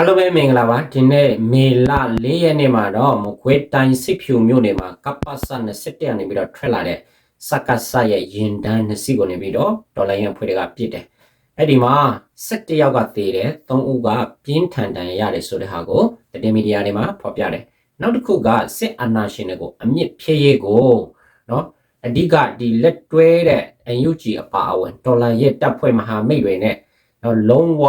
အားလုံးပဲမင်္ဂလာပါဒီနေ့မေလ၄ရက်နေ့မှာတော့မကွေးတိုင်းစစ်ဖြူမြို့နယ်မှာကပ္ပစ27ရက်နေပြီးတော့ထွက်လာတဲ့စက္ကစရဲ့ရင်တန်းနှစ်စီးကိုနေပြီးတော့ဒေါ်လာရန်ဖွဲ့တွေကပြစ်တယ်အဲ့ဒီမှာ17ယောက်ကသေတယ်3ဦးကပြင်းထန်တန်ရတယ်ဆိုတဲ့ဟာကိုသတင်းမီဒီယာတွေမှာဖော်ပြတယ်နောက်တစ်ခုကစစ်အာဏာရှင်တွေကိုအမြင့်ဖြည့်ရေးကိုနော်အဓိကဒီလက်တွဲတဲ့ UNG အပါအဝင်ဒေါ်လာရဲ့တပ်ဖွဲ့မဟာမိတ်တွေနဲ့နော်လုံးဝ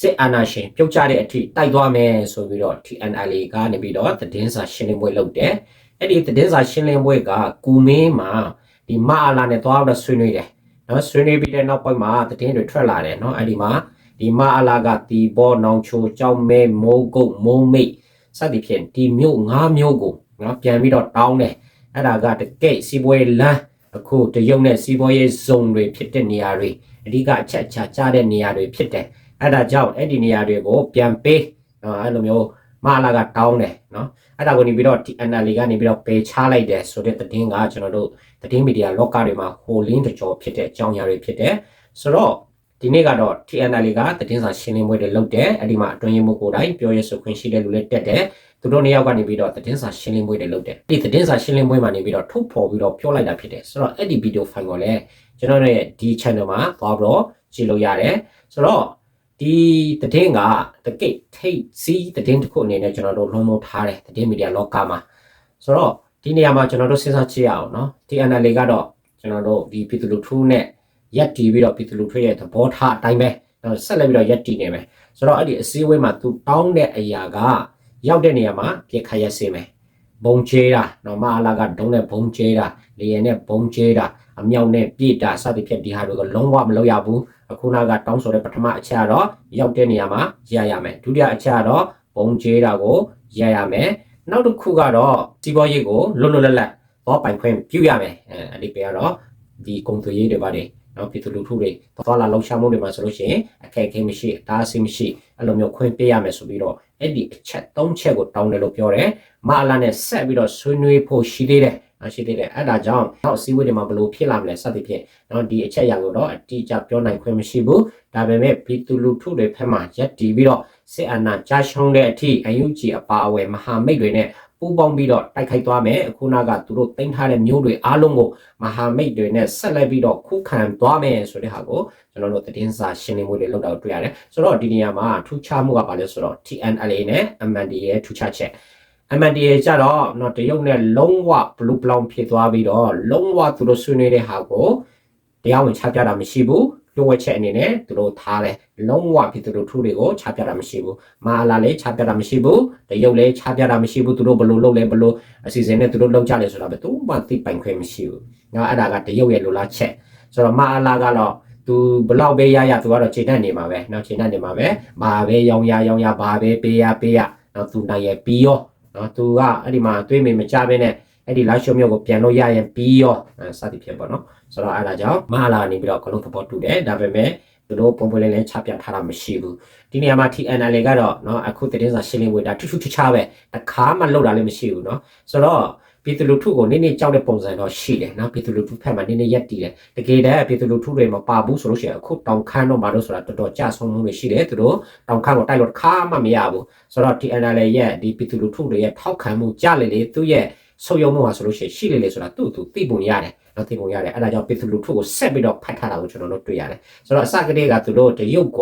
စစ်အာဏာရှင်ပြုတ်ကျတဲ့အထိတိုက်သွားမယ်ဆိုပြီးတော့ TNL ကနေပြီးတော့သတင်းစာရှင်းလင်းပွဲလုပ်တယ်။အဲ့ဒီသတင်းစာရှင်းလင်းပွဲကကူမင်းမှာဒီမအားလာနဲ့သွားတော့ဆွေးနွေးတယ်။နော်ဆွေးနွေးပြီးတဲ့နောက်ပိုင်းမှာသတင်းတွေထွက်လာတယ်နော်အဲ့ဒီမှာဒီမအားလာကတီဘောနောင်ချိုကြောင်းမဲမိုးကုတ်မိုးမိတ်စသည်ဖြင့်ဒီမြို့၅မြို့ကိုနော်ပြန်ပြီးတော့တောင်းတယ်။အဲ့ဒါကတကယ့်စီးပွားရေးလမ်းအခုတရုတ်နဲ့စီးပွားရေးဇုံတွေဖြစ်တဲ့နေရာတွေအဓိကအချက်ချာကြတဲ့နေရာတွေဖြစ်တယ်။ အဲ့ဒါကြောင့်အဲ့ဒီနေရာတွေကိုပြန်ပေးနော်အဲ့လိုမျိုးမလာကတောင်းတယ်နော်အဲ့ဒါကိုနေပြီးတော့ TNL ကနေပြီးတော့ပယ်ချလိုက်တယ်ဆိုတဲ့သတင်းကကျွန်တော်တို့သတင်းမီဒီယာလောကတွေမှာဟိုလင်းတကြောဖြစ်တဲ့အကြောင်းအရာတွေဖြစ်တယ်ဆိုတော့ဒီနေ့ကတော့ TNL ကသတင်းစာရှင်းလင်းပွဲတွေလုပ်တယ်အဲ့ဒီမှာအတွင်းရေးမှုကိုယ်တိုင်ပြောရဆိုခွင့်ရှိတဲ့လူလည်းတက်တယ်သူတို့နှစ်ယောက်ကနေပြီးတော့သတင်းစာရှင်းလင်းပွဲတွေလုပ်တယ်ဒီသတင်းစာရှင်းလင်းပွဲမှာနေပြီးတော့ထုတ်ဖော်ပြီးတော့ပြောလိုက်တာဖြစ်တယ်ဆိုတော့အဲ့ဒီဗီဒီယိုဖိုင်ကိုလည်းကျွန်တော်ရဲ့ဒီ channel မှာသွားပြီးတော့ကြည့်လို့ရတယ်ဆိုတော့ ဒီသတင်းကတကိတ်ထိတ်စီးသတင်းတစ်ခုအနေနဲ့ကျွန်တော်တို့လုံးလုံးထားတယ်သတင်းမီဒီယာလောကမှာဆိုတော့ဒီနေရာမှာကျွန်တော်တို့စဉ်းစားကြည့်ရအောင်เนาะဒီ NLA ကတော့ကျွန်တော်တို့ဒီပြည်သူလူထုနဲ့ရက်တီပြီးတော့ပြည်သူလူထုရဲ့သဘောထားအတိုင်းပဲဆက်လက်ပြီးတော့ရက်တီနေမယ်ဆိုတော့အဲ့ဒီအစည်းအဝေးမှာသူတောင်းတဲ့အရာကရောက်တဲ့နေရာမှာပြက်ခရက်စေမယ်ဘုံချေးတာနော်မအလာကဒုံးနဲ့ဘုံချေးတာလေရင်နဲ့ဘုံချေးတာအမြောက်နဲ့ပြည့်တာစသဖြင့်ဒီဟာတွေကလုံးဝမလုပ်ရဘူးအ ခုနကတောင်းဆိုတဲ့ပထမအချက်ကတော့ရောက်တဲ့နေရာမှာရရမယ်ဒုတိယအချက်ကတော့ဘုံကျဲတာကိုရရမယ်နောက်တစ်ခုကတော့စီးပွားရေးကိုလွတ်လွတ်လပ်လပ်တော့ပိုင်ခွင့်ပြုရမယ်အဲအဒီပေကတော့ဒီကုန်သွယ်ရေးတွေပါတယ်နော်ပြည်သူလူထုတွေသွားလာလှုပ်ရှားမှုတွေမှာဆိုလို့ရှိရင်အခက်အခဲမရှိအတားအဆီးမရှိအဲ့လိုမျိုးခွင့်ပေးရမယ်ဆိုပြီးတော့အဲ့ဒီအချက်၃ချက်ကိုတောင်းတယ်လို့ပြောတယ်မအလာနဲ့ဆက်ပြီးတော့ဆွေးနွေးဖို့ရှိသေးတယ် ရှိသေးတယ်အဲ့ဒါကြောင့်နောက်အစည်းအဝေးတွေမှာဘလို့ဖြစ်လာမလဲစသဖြင့်နော်ဒီအချက်အရာကိုတော့အတိအကျပြောနိုင်ခွင့်မရှိဘူးဒါပေမဲ့ပြည်သူလူထုတွေဖက်မှရက်တည်ပြီးတော့စစ်အာဏာကြာရှုံးတဲ့အထိအယူကြီးအပါအဝယ်မဟာမိတ်တွေနဲ့ပူးပေါင်းပြီးတော့တိုက်ခိုက်သွားမယ်ခုနကသူတို့တင်ထားတဲ့မျိုးတွေအားလုံးကိုမဟာမိတ်တွေနဲ့ဆက်လက်ပြီးတော့ခုခံသွားမယ်ဆိုတဲ့ဟာကိုကျွန်တော်တို့သတင်းစာရှင်းလင်းမှုတွေလုပ်တော့တွေ့ရတယ်ဆိုတော့ဒီနေရာမှာထူးခြားမှုကပါလဲဆိုတော့ TNLA နဲ့ MNDA ရဲ့ထူးခြားချက် MNDA ကျတော့နော်တရုတ်နဲ့လုံးဝ blue brown ဖြစ်သွားပြီးတော့လုံးဝသူတို့ဆွေးနွေးတဲ့ဟာကိုတရားဝင်ချပြတာမရှိဘူးလိုဝက်ချက်အနေနဲ့သူတို့ထားတယ်လုံးဝဖြစ်သူတို့ထူတွေကိုချပြတာမရှိဘူးမာလာလည်းချပြတာမရှိဘူးတရုတ်လည်းချပြတာမရှိဘူးသူတို့ဘလို့လုပ်လဲဘလို့အစီအစဉ်နဲ့သူတို့လုပ်ကြလဲဆိုတာပဲသူမှသိပိုင်ခွင့်မရှိဘူးနော်အဲ့ဒါကတရုတ်ရဲ့လိုလားချက်ဆိုတော့မာလာကတော့သူဘလောက်ပဲရရသူကတော့ခြေနဲ့နေမှာပဲနော်ခြေနဲ့နေမှာပဲဘာပဲရောင်းရရောင်းရဘာပဲပေးရပေးရနော်သူနိုင်ရပြီးရော နော်သူကအဲ့ဒီမှာတွေးမိမကြဘဲနဲ့အဲ့ဒီလာရှုံမျိုးကိုပြန်လို့ရရင်ပြီးရောစသည်ဖြစ်ပေါ့နော်ဆိုတော့အဲ့ဒါကြောင့်မဟာလာနေပြီးတော့ကလုံးသဘောတူတယ်ဒါပေမဲ့သူတို့ပုံပွင့်လေးလေးချပြထားတာမရှိဘူးဒီနေရာမှာ TNL ကတော့เนาะအခုတည်င်းစာရှင်းလင်းဝေးတာထူးထူးခြားခြားပဲတစ်ခါမှလောက်တာလည်းမရှိဘူးเนาะဆိုတော့ ပြည်သူလူထုကိုနည်းနည်းကြောက်တဲ့ပုံစံတော့ရှိတယ်နော်ပြည်သူလူထုဖက်မှာနည်းနည်းရက်တည်တယ်တကယ်တည်းပြည်သူလူထုတွေမပါဘူးဆိုလို့ရှိရင်အခုတောင်ခမ်းတော့မှာလို့ဆိုတာတော်တော်ကြဆုံးမှုတွေရှိတယ်သူတို့တောင်ခမ်းကိုတိုက်လို့ခါမှမရဘူးဆိုတော့ TNL ရဲ့ဒီပြည်သူလူထုတွေရဲ့ထောက်ခံမှုကြလေလေသူ့ရဲ့ဆုပ်ယုံမှုဟာဆိုလို့ရှိရင်ရှိလေလေဆိုတာသူ့သူသိပုံရတယ်နော်သိပုံရတယ်အဲ့ဒါကြောင့်ပြည်သူလူထုကိုဆက်ပြီးတော့ဖတ်ထားတာကိုကျွန်တော်တို့တွေ့ရတယ်ဆိုတော့အစကတည်းကသူတို့တရုတ်က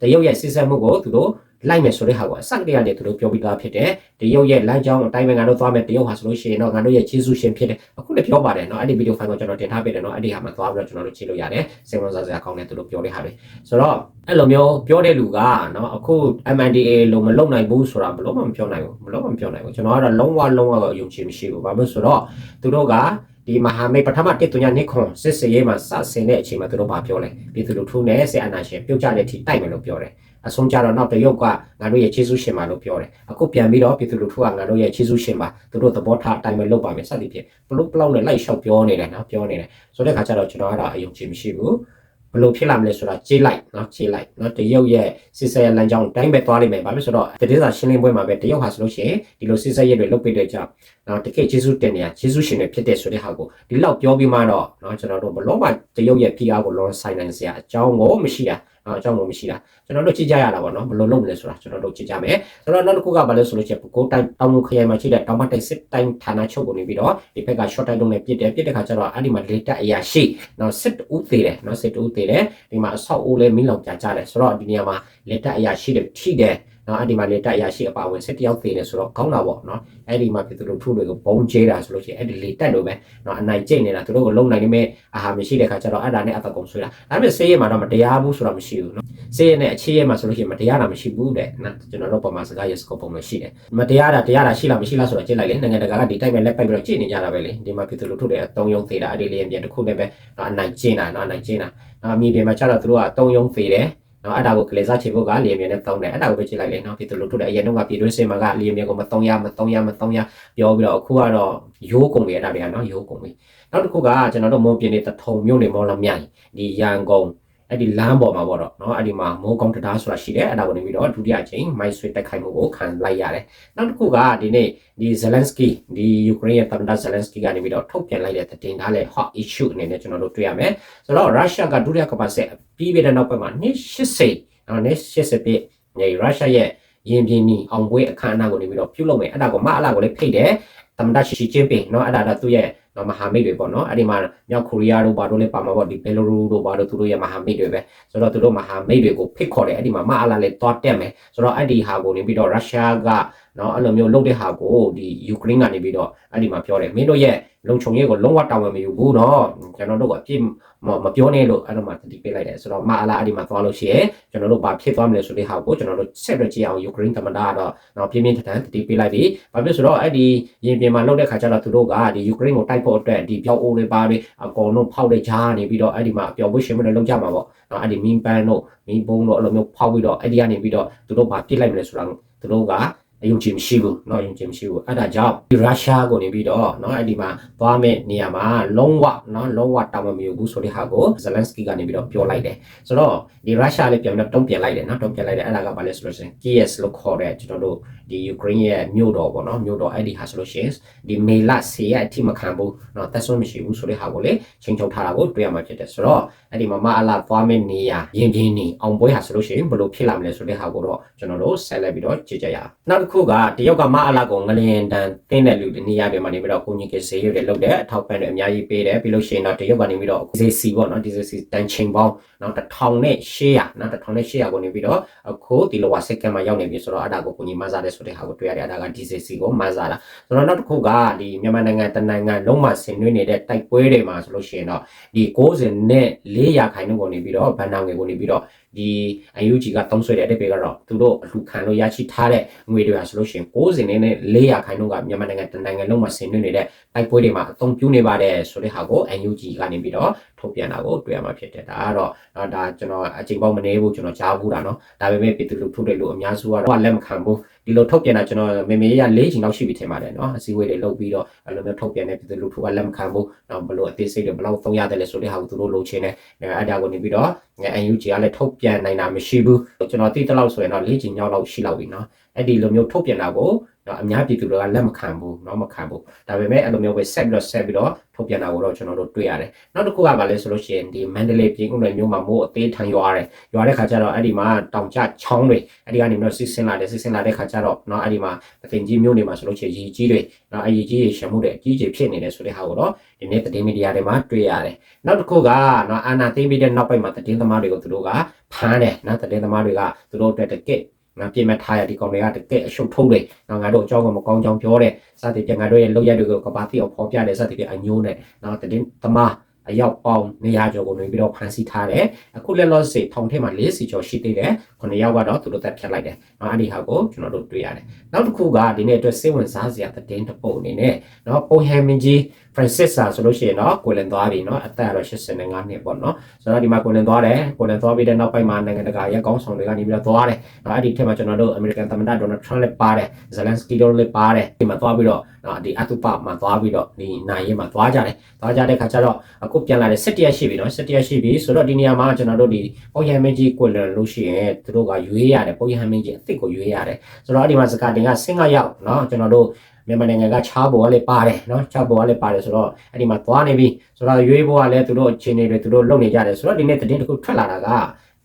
တရုတ်ရဲ့စစ်ဆက်မှုကိုသူတို့ လိုက်မယ်ဆိုတဲ့ဟာကိုအစကတည်းကနေသူတို့ပြောပြီးသားဖြစ်တယ်တရုတ်ရဲ့လမ်းကြောင်းအတိုင်းပဲငါတို့သွားမယ်တရုတ်ဟာဆိုလို့ရှိရင်တော့ငါတို့ရဲ့ခြေဆုရှင်ဖြစ်တယ်အခုလည်းပြောပါတယ်เนาะအဲ့ဒီဗီဒီယိုဖိုင်ကိုကျွန်တော်တင်ထားပေးတယ်เนาะအဲ့ဒီဟာမှာသွားပြီးတော့ကျွန်တော်တို့ကြည့်လို့ရတယ်စေဝန်စားစရာကောင်းတယ်သူတို့ပြောတဲ့ဟာတွေဆိုတော့အဲ့လိုမျိုးပြောတဲ့လူကเนาะအခု MNDA လုံးမလုံနိုင်ဘူးဆိုတာဘလို့မှမပြောနိုင်ဘူးဘလို့မှမပြောနိုင်ဘူးကျွန်တော်ကတော့လုံးဝလုံးဝယုံကြည်မရှိဘူးဘာလို့ဆိုတော့သူတို့က ဒီမဟာမိတ်ပထမတစ်တုညာနှစ်ခွန်စစ်စေးရေးမှာစဆင်တဲ့အချိန်မှာသူတို့ဘာပြောလဲပြည်သူလူထုနဲ့စေအနာရှင်ပြုတ်ကြတဲ့အထိတိုက်မယ်လို့ပြောတယ်အဆုံးကြတော့နောက်တရုတ်ကငါတို့ရဲ့ခြေဆုရှင်ပါလို့ပြောတယ်အခုပြန်ပြီးတော့ပြည်သူလူထုကငါတို့ရဲ့ခြေဆုရှင်ပါသူတို့သဘောထားအတိုင်းပဲလုပ်ပါမယ်စသည်ဖြင့်ဘလို့ဘလောက်နဲ့လိုက်လျှောက်ပြောနေတယ်နော်ပြောနေတယ်ဆိုတဲ့ခါကျတော့ကျွန်တော်ကတော့အယုံကြည်မရှိဘူး ဘလို့ဖြစ်လာမလဲဆိုတာကြေးလိုက်နော်ကြေးလိုက်နော်တရုတ်ရဲ့စစ်ဆက်ရလမ်းကြောင်းတိုင်းပဲသွားလိမ့်မယ်ဘာဖြစ်ဆိုတော့တတိယရှင်းလင်းပွဲမှာပဲတရုတ်ဟာဆိုလို့ရှိရင်ဒီလိုစစ်ဆက်ရတွေလုတ်ပိတ်တဲ့ကြောင့်နော်တကယ်ဂျေစုတင်နေရဂျေစုရှင်တွေဖြစ်တဲ့ဆိုတဲ့ဟာကိုဒီလောက်ပြောပြီးမှတော့နော်ကျွန်တော်တို့ဘလို့မှတရုတ်ရဲ့ PR ကိုလောဆိုင်နိုင်စရာအကြောင်းကိုမရှိတာနော် အကြောင်းကိုမရှိတာကျွန်တော်တို့ကြည့်ကြရတာပေါ့နော်ဘယ်လိုလုပ်မလဲဆိုတာကျွန်တော်တို့ကြည့်ကြမယ်ဆိုတော့နောက်တစ်ခုကဘာလဲဆိုလို့ရှိရင်ကိုတိုင်းတောင်ငူခရိုင်မှာရှိတဲ့တောင်မတိုင်စစ်တိုင်းဌာနချုပ်ကိုနေပြီးတော့ဒီဘက်က short တိုင်းလုံးနဲ့ပြစ်တယ်ပြစ်တဲ့ခါကျတော့အဲ့ဒီမှာ data အရာရှိနော်စစ်ဦးသေးတယ်နော်စစ်ဦးသေးတယ်ဒီမှာအဆောက်အဦလည်းမင်းလောင်ပြကြတယ်ဆိုတော့ဒီနေရာမှာ data အရာရှိတွေထိတယ် နော်အဲ့ဒီမှာလေတက်ရရှိအပါဝင်စစ်တယောက်သေးတယ်ဆိုတော့ကောင်းတာပေါ့နော်အဲ့ဒီမှာပြည်သူလူထုတွေကိုဘုံကျဲတာဆိုလို့ရှိရင်အဲ့ဒီလေတက်လို့ပဲနော်အနိုင်ကျင့်နေတာသူတို့ကိုလုံနိုင်နေမဲ့အာဟာမရှိတဲ့ခါကျတော့အဲ့ဒါနဲ့အသက်ကုန်ဆွေးတာဒါပေမဲ့ဆေးရမှာတော့မတရားဘူးဆိုတာမရှိဘူးနော်ဆေးရနဲ့အခြေရမှာဆိုလို့ရှိရင်မတရားတာမရှိဘူးတဲ့နော်ကျွန်တော်တို့ပုံမှန်စကားရစကောပုံလို့ရှိတယ်မတရားတာတရားတာရှိလားမရှိလားဆိုတော့ကြည့်လိုက်လေနိုင်ငံတကာကဒီတိုက်ပဲလက်ပိုက်ပြီးတော့ကြည့်နေကြတာပဲလေဒီမှာပြည်သူလူထုတွေအတုံးယုံသေးတာအဲ့ဒီလေးအပြင်တစ်ခုနဲ့ပဲနော်အနိုင်ကျင့်တာနော်အနိုင်ကျင့်တာနော်အမိတွေမှာကျတော့သူတို့ကအတုံးယုံသေးတယ် နော်အဲ့ဒါကိုကလေးစားချေဖို့ကလီယမြနဲ့တုံးတယ်အဲ့ဒါကိုပဲကြည့်လိုက်လေနော်ပြည်သူလူထုတွေအရင်တော့ကပြည်တွင်းစင်မှာကလီယမြကိုမတုံးရမတုံးရမတုံးရပြောပြီးတော့အခုကတော့ရိုးကုန်ပြီအဲ့ဒါတွေကနော်ရိုးကုန်ပြီနောက်တစ်ခုကကျွန်တော်တို့မုံပြင်းနေတထုံမြို့နေမော်လမြိုင်ဒီရန်ကုန် အဲ့ဒီလမ်းပေါ်မှာပေါ့တော့เนาะအဲ့ဒီမှာမိုးကောင်းတရားဆိုတာရှိတယ်အဲ့ဒါကိုနေပြီးတော့ဒုတိယအချိန်မိုက်ဆွေတက်ခိုင်မှုကိုခံလိုက်ရတယ်နောက်တစ်ခုကဒီနေ့ဒီဇလန်စကီဒီယူကရိန်းရဲ့သမ္မတဇလန်စကီကနေပြီးတော့ထုတ်ပြန်လိုက်တဲ့တင်ထားတဲ့ hot issue အနေနဲ့ကျွန်တော်တို့တွေ့ရမယ်ဆိုတော့ရုရှားကဒုတိယကမ္ဘာစစ်ပြီးပြီးတဲ့နောက်ပိုင်းမှာ280နော်280ပြည့်ညီရုရှားရဲ့ရင်ပြင်းနီအောင်ပွဲအခမ်းအနားကိုနေပြီးတော့ပြုလုပ်မယ်အဲ့ဒါကိုမအလာကိုလည်းဖိတ်တယ်သမ္မတရှီကျင်းပင်เนาะအဲ့ဒါတော့သူ့ရဲ့ နော်မဟာမိတ်တွေပေါ့နော်အဲ့ဒီမှာမြောက်ကိုရီးယားတို့ဘာတို့လည်းပါမှာပေါ့ဒီဘယ်လိုရူတို့ဘာတို့သူတို့ရဲ့မဟာမိတ်တွေပဲဆိုတော့သူတို့မဟာမိတ်တွေကိုဖိတ်ခေါ်တယ်အဲ့ဒီမှာမအလာလည်းတွားတက်မယ်ဆိုတော့အဲ့ဒီဟာကိုနေပြီးတော့ရုရှားက နော်အဲ့လိုမျိုးလုပ်တဲ့ဟာကိုဒီယူကရိန်းကနေပြီးတော့အဲ့ဒီမှာပြောတယ်မင်းတို့ရဲ့လုံခြုံရေးကိုလုံးဝတာဝန်မယူဘူးနော်ကျွန်တော်တို့ကအပြည့်မပြောနဲ့လို့အဲ့လိုမှတတိပေးလိုက်တယ်ဆိုတော့မအလာအဲ့ဒီမှာသွားလို့ရှိရင်ကျွန်တော်တို့ဘာဖြစ်သွားမလဲဆိုတဲ့ဟာကိုကျွန်တော်တို့ဆက်ရကြည့်အောင်ယူကရိန်းသမ္မတကတော့နော်ပြင်းပြင်းထန်ထန်တတိပေးလိုက်ပြီဘာဖြစ်ဆိုတော့အဲ့ဒီရင်ပြင်မှာလုပ်တဲ့ခါကျတော့သူတို့ကဒီယူကရိန်းကိုတိုက်ဖို့အတွက်ဒီပြောက်အိုးတွေပါတွေအကုန်လုံးဖောက်တဲ့ဂျားနေပြီးတော့အဲ့ဒီမှာပျော်ပွေးရှင်မတွေလုပ်ကြမှာပေါ့နော်အဲ့ဒီမင်းပန်းတို့မင်းဘုံတို့အဲ့လိုမျိုးဖောက်ပြီးတော့အဲ့ဒီကနေပြီးတော့သူတို့ဘာပြစ်လိုက်မလဲဆိုတာသူတို့ကအ ယုံကြည်မရှိဘူးเนาะယုံကြည်မရှိဘူးအဲ့ဒါကြောင့်ဒီရုရှားကိုနေပြီးတော့เนาะအဲ့ဒီမှာသွားမဲ့နေရာမှာလုံးဝเนาะလုံးဝတောင်းမမြူဘူးဆိုတဲ့ဟာကိုဇလန်စကီကနေပြီးတော့ပြောလိုက်တယ်ဆိုတော့ဒီရုရှားလေးပြန်ပြီးတော့တုံ့ပြန်လိုက်တယ်เนาะတုံ့ပြန်လိုက်တယ်အဲ့ဒါကဘာလဲဆိုလို့ရှိရင် KS လို့ခေါ်တဲ့ကျွန်တော်တို့ဒီယူကရိန်းရဲ့မြို့တော်ပေါ့နော်မြို့တော်အဲ့ဒီဟာဆိုလို့ရှိရင်ဒီမေလဆေးရအထိမခံဘူးเนาะတက်ဆွမရှိဘူးဆိုတဲ့ဟာကိုလေချိန်ချုပ်ထားတာကိုတွေ့ရမှာဖြစ်တယ်ဆိုတော့အဲ့ဒီမှာမအလာသွားမဲ့နေရာရင်ပြင်းနေအောင်ပွဲဟာဆိုလို့ရှိရင်ဘယ်လိုဖြစ်လာမလဲဆိုတဲ့ဟာကိုတော့ကျွန်တော်တို့ဆက်လက်ပြီးတော့ကြည့်ကြရအောင်နောက်တစ်ခု ုကတရုတ်ကမအလာကိုငလျင်တန်တင်းတဲ့လူတွေနေရာတွေမှာနေပြီးတော့ကိုကြီးကဈေးရွတွေလုပ်တယ်အထောက်ပံ့တွေအများကြီးပေးတယ်ပြီးလို့ရှိရင်တော့တရုတ်ကနေပြီးတော့ဈေးစီပေါ့နော်ဒီဈေးစီတန်ချိန်ပေါင်းနော်1000နဲ့800နော်1000နဲ့800ကိုနေပြီးတော့အခုဒီလိုဝါစက္ကန့်မှာရောက်နေပြီဆိုတော့အဲ့ဒါကိုကိုကြီးမဆာတဲ့ဆိုတဲ့ဟာကိုတွေ့ရတယ်အဲ့ဒါကဒီဈေးစီကိုမဆာတာဆိုတော့နောက်တစ်ခုကဒီမြန်မာနိုင်ငံတနိုင်ငံလုံးမှာဆင်နွှဲနေတဲ့တိုက်ပွဲတွေမှာဆိုလို့ရှိရင်တော့ဒီ90နဲ့400ခိုင်နှုန်းကိုနေပြီးတော့ဗန်နာငွေကိုနေပြီးတော့ ဒီအယူဂျီကတုံးဆွဲတဲ့အတိတ်ပဲကတော့သူတို့အလှခံလို့ရရှိထားတဲ့ငွေတွေဟာဆိုလို့ရှိရင်90နဲ့400ခိုင်နှုန်းကမြန်မာနိုင်ငံတနိုင်ငံလုံးမှာဆင်နွှဲနေတဲ့တိုက်ပွဲတွေမှာအသုံးပြုနေပါတယ်ဆိုတဲ့ဟာကို UNG ကနေပြီးတော့ ထုတ်ပြန်တာကိုတွေ့ရမှာဖြစ်တယ်ဒါကတော့နော်ဒါကျွန်တော်အချိန်ပေါက်မနေဘူးကျွန်တော်ကြားဘူးတာနော်ဒါပေမဲ့ပြည်သူလူထုတွေလို့အများစုကတော့လက်မခံဘူးဒီလိုထုတ်ပြန်တာကျွန်တော်မေမေရ၄ချိန်လောက်ရှိပြီထင်ပါတယ်နော်အစည်းအဝေးတွေလုပ်ပြီးတော့အဲ့လိုမျိုးထုတ်ပြန်တဲ့ပြည်သူလူထုကလက်မခံဘူးနော်ဘလို့အသေးစိတ်တွေဘလောက်သုံးရတယ်လဲဆိုတဲ့ဟာကိုသူတို့လုပ်ချင်တယ်အဲ့ဒါကိုနေပြီးတော့ UNG ကလည်းထုတ်ပြန်နိုင်တာမရှိဘူးကျွန်တော်သိတဲ့လောက်ဆိုရင်တော့၄ချိန်ညောက်လောက်ရှိလောက်ပြီနော်အဲ့ဒီလိုမျိုးထုတ်ပြန်တာကို နော်အများပြည်သူတွေကလက်မခံဘူးနော်မခံဘူးဒါပေမဲ့အဲ့လိုမျိုးပဲဆက်ပြီးတော့ဆက်ပြီးတော့ထုတ်ပြန်တာကိုတော့ကျွန်တော်တို့တွေ့ရတယ်နောက်တစ်ခုကဘာလဲဆိုလို့ရှိရင်ဒီမန္တလေးပြည်ကုန်းနယ်မြို့မှာမိုးအသေးထန်ရွာတယ်ရွာတဲ့ခါကျတော့အဲ့ဒီမှာတောင်ကျချောင်းတွေအဲ့ဒီကနေပြီးတော့စစ်ဆင်းလာတယ်စစ်ဆင်းလာတဲ့ခါကျတော့နော်အဲ့ဒီမှာအသင်ကြီးမြို့နယ်မှာဆိုလို့ရှိရင်ရေကြီးတွေနော်အရေကြီးရေရှမှုတွေအကြီးကြီးဖြစ်နေတယ်ဆိုတဲ့ဟာကိုတော့ဒီနေ့သတင်းမီဒီယာတွေမှာတွေ့ရတယ်နောက်တစ်ခုကနော်အာနာသိမ်းပြီးတဲ့နောက်ပိုင်းမှာသတင်းသမားတွေကိုသူတို့ကဖမ်းတယ်နော်သတင်းသမားတွေကသူတို့အတွက်တကက် ငါပြင်မဲ့ထားရဒီကောင်တွေကတကယ်အရှုပ်ထုံးတယ်။နော်ငါတို့အကြောင်းကမကောင်းကြောင်းပြောတယ်။စသဖြင့်ငါတို့ရဲ့လောက်ရတွေကိုကဘာတိအောင်ဖော်ပြတယ်စသဖြင့်အညိုးနဲ့နော်တည်တမ အရောက်ပေါင်းနေရာကျော်ကိုနေပြီးတော့ဖန်ဆီးထားတယ်။အခုလက်လော့စေထောင်ထဲမှာ၄စီကျော်ရှိသေးတယ်။ခုနှစ်ယောက်ကတော့သူတို့တက်ဖြတ်လိုက်တယ်။နော်အဲ့ဒီဟာကိုကျွန်တော်တို့တွေ့ရတယ်။နောက်တစ်ခုကဒီနေ့အတွက်စိတ်ဝင်စားစရာသတင်းတစ်ပုဒ်အနေနဲ့နော်ပုံဟမ်မင်ဂျီ Francis စာဆိုလို့ရှိရင်တော့ကိုလင်သွားပြီเนาะအသက်ကတော့85နှစ်ပေါ့เนาะဆိုတော့ဒီမှာကိုလင်သွားတယ်ကိုလင်သွားပြီးတဲ့နောက်ပိုင်းမှာနိုင်ငံတကာရဲ့ကောင်းဆောင်တွေကနေပြီးတော့သွားတယ်เนาะအဲ့ဒီထက်မှာကျွန်တော်တို့ American သမ္မတ Donald Trump လည်းပါတယ် Zelensky တို့လည်းပါတယ်ဒီမှာသွားပြီးတော့เนาะဒီအတုပမှာသွားပြီးတော့ဒီနိုင်ရင်မှာသွားကြတယ်သွားကြတဲ့ခါကျတော့ အခုပြန်လာတယ်7ရက်ရှိပြီเนาะ7ရက်ရှိပြီဆိုတော့ဒီနေရာမှာကျွန်တော်တို့ဒီပုံရမင်းကြီးကိုလင်လို့ရှိရင်သူတို့ကရွေးရတယ်ပုံရမင်းကြီးအစ်စ်ကိုရွေးရတယ်ဆိုတော့အဲ့ဒီမှာစကားတင်ကဆင်းကရောက်เนาะကျွန်တော်တို့မြန်မာနိုင်ငံကချားဘောကလည်းပါတယ်เนาะချားဘောကလည်းပါတယ်ဆိုတော့အဲ့ဒီမှာသွားနေပြီဆိုတော့ရွေးဘောကလည်းသူတို့အခြေအနေတွေသူတို့လုပ်နေကြတယ်ဆိုတော့ဒီနေ့သတင်းတစ်ခုထွက်လာတာက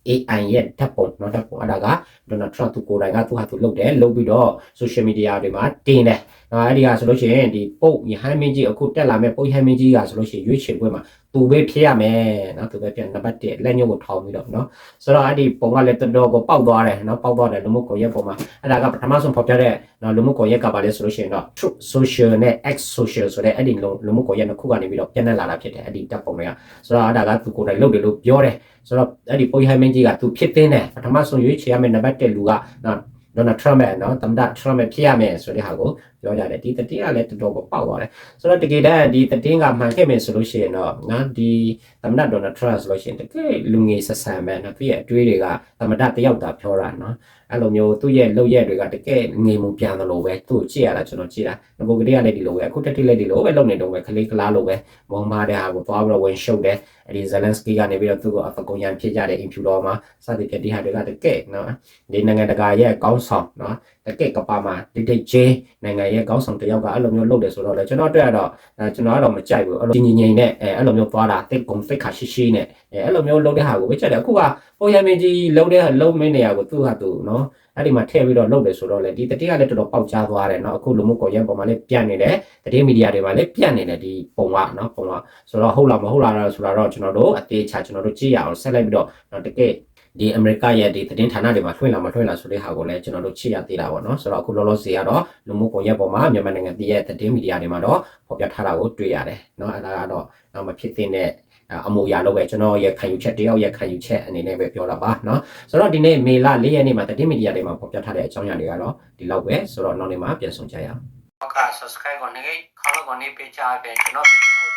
AI ရဲ့ဓာတ်ပုံเนาะဓာတ်ပုံအဲ့ဒါက Donald Trump သူကိုယ်တိုင်ကသူဟာသူလုပ်တယ်လုပ်ပြီးတော့ social media တွေမှာတင်တယ်နော်အဲ့ဒီကဆိုလို့ရှိရင်ဒီပုတ်ရဟန်းမင်းကြီးအခုတက်လာမဲ့ပုတ်ရဟန်းမင်းကြီးကဆိုလို့ရှိရင်ရွေးချယ်ပွဲမှာ သူပဲဖြစ်ရမယ်နော်သူပဲဖြစ်နံပါတ်1လက်ညှိုးကိုထောင်ပြီးတော့နော်ဆိုတော့အဲ့ဒီပုံကလည်းတော်တော်ကိုပေါက်သွားတယ်နော်ပေါက်သွားတယ်လူမှုကွန်ရက်ပုံမှာအဲ့ဒါကပထမဆုံးဖော်ပြတဲ့နော်လူမှုကွန်ရက်ကပါလဲဆိုလို့ရှိရင်တော့ Truth Social နဲ့ X Social ဆိုတဲ့အဲ့ဒီလူမှုကွန်ရက်နှစ်ခုကနေပြီးတော့ပြန်တက်လာတာဖြစ်တယ်အဲ့ဒီတပ်ပုံတွေကဆိုတော့အဲ့ဒါကသူကိုယ်တိုင်လုပ်တယ်လို့ပြောတယ်ဆိုတော့အဲ့ဒီပုတ်ရဟန်းမင်းကြီးကသူဖြစ်သိတဲ့ပထမဆုံးရွေးချယ်ရမယ့်နံပါတ်1လူကနော်ဒေါ်နယ်ထရမ့်ရဲ့နော်သမ္မတထရမ့်ရဲ့ဖြစ်ရမယ်ဆိုတဲ့ဟာကိုပြောကြတယ်ဒီတတင်းကလည်းတော်တော်ကိုပေါက်သွားတယ်ဆိုတော့တကယ်တမ်းဒီတတင်းကမှန်ခဲ့မယ်ဆိုလို့ရှိရင်တော့နော်ဒီသမ္မတဒေါ်နယ်ထရမ့်ဆိုလို့ရှိရင်တကယ်လူငယ်ဆက်ဆံမယ်နော်သူရဲ့အတွေးတွေကသမ္မတတယောက်တာပြောတာနော်အဲ့လိုမျိုးသူ့ရဲ့လုပ်ရက်တွေကတကယ်ငြိမ်မှုပြန်တယ်လို့ပဲသူ့ကိုကြည့်ရတာကျွန်တော်ကြည့်တာငကိုကလေးကလည်းဒီလိုပဲအခုတက်တိလည်းဒီလိုပဲလုပ်နေတော့ပဲခလေးကလားလိုပဲမုံမာတဲ့ဟာကိုသွားပြီးတော့ဝင်ရှုပ်တယ်အဲ့ဒီဇလန်စကီကနေပြီးတော့သူ့ကိုအဖကုံရန်ဖြစ်ကြတဲ့အင်ဖြူတော်မှာစသည်ဖြင့်ဒီဟာတွေကတကယ်နော်ဒီနိုင်ငံတကာရဲ့ကောင်းဆောင်နော် တကက်ကပါမှာဒိတ်ဒိတ်ဂျင်းနိုင်ငံရဲ့ခေါင်းဆောင်တစ်ယောက်ကအဲ့လိုမျိုးလုပ်တယ်ဆိုတော့လေကျွန်တော်တွေ့ရတော့အဲကျွန်တော်ကတော့မကြိုက်ဘူးအဲ့လိုကြီးကြီးငိမ့်နဲ့အဲအဲ့လိုမျိုးသွားတာတိတ်ကုံတိတ်ခါရှိရှိနဲ့အဲအဲ့လိုမျိုးလုပ်တဲ့ဟာကိုပဲကြက်တယ်အခုကပေါ်ရမင်းကြီးလုပ်တဲ့လုပ်မင်းနေရာကိုသူ့ဟာသူနော်အဲ့ဒီမှာထည့်ပြီးတော့လုပ်တယ်ဆိုတော့လေဒီတတိကလည်းတော်တော်ပေါက်ကြားသွားတယ်နော်အခုလူမှုကွန်ရက်ပေါ်မှာလည်းပြန့်နေတယ်တတိမီဒီယာတွေမှာလည်းပြန့်နေတယ်ဒီပုံကနော်ပုံကဆိုတော့ဟုတ်လားမဟုတ်လားဆိုတော့ကျွန်တော်တို့အသေးချာကျွန်တော်တို့ကြည့်ရအောင်ဆက်လိုက်ပြီးတော့နော်တကယ် ဒီအမေရိကရဲ့ဒီသတင်းဌာနတွေမှာထွင်လာမထွင်လာဆိုတဲ့ဟာကိုလည်းကျွန်တော်တို့ချစ်ရသေးတာပေါ့နော်ဆိုတော့အခုလောလောဆယ်ကတော့လူမှုကွန်ရက်ပေါ်မှာမြန်မာနိုင်ငံပြည်ရဲ့သတင်းမီဒီယာတွေမှာတော့ဖော်ပြထားတာကိုတွေ့ရတယ်နော်အဲ့ဒါကတော့တော့မဖြစ်သင့်တဲ့အမှုရာလို့ပဲကျွန်တော်ရဲ့ခံယူချက်တယောက်ရဲ့ခံယူချက်အနေနဲ့ပဲပြောတာပါเนาะဆိုတော့ဒီနေ့မေလ၄ရက်နေ့မှာသတင်းမီဒီယာတွေမှာဖော်ပြထားတဲ့အကြောင်းအရာတွေကတော့ဒီလောက်ပဲဆိုတော့နောက်နေ့မှာပြန်ဆောင်ကြရအောင်ဟုတ်ကဲ့ subscribe ကိုနေခေါင်းကိုနေပေးချပေးကျွန်တော်ဗီဒီယို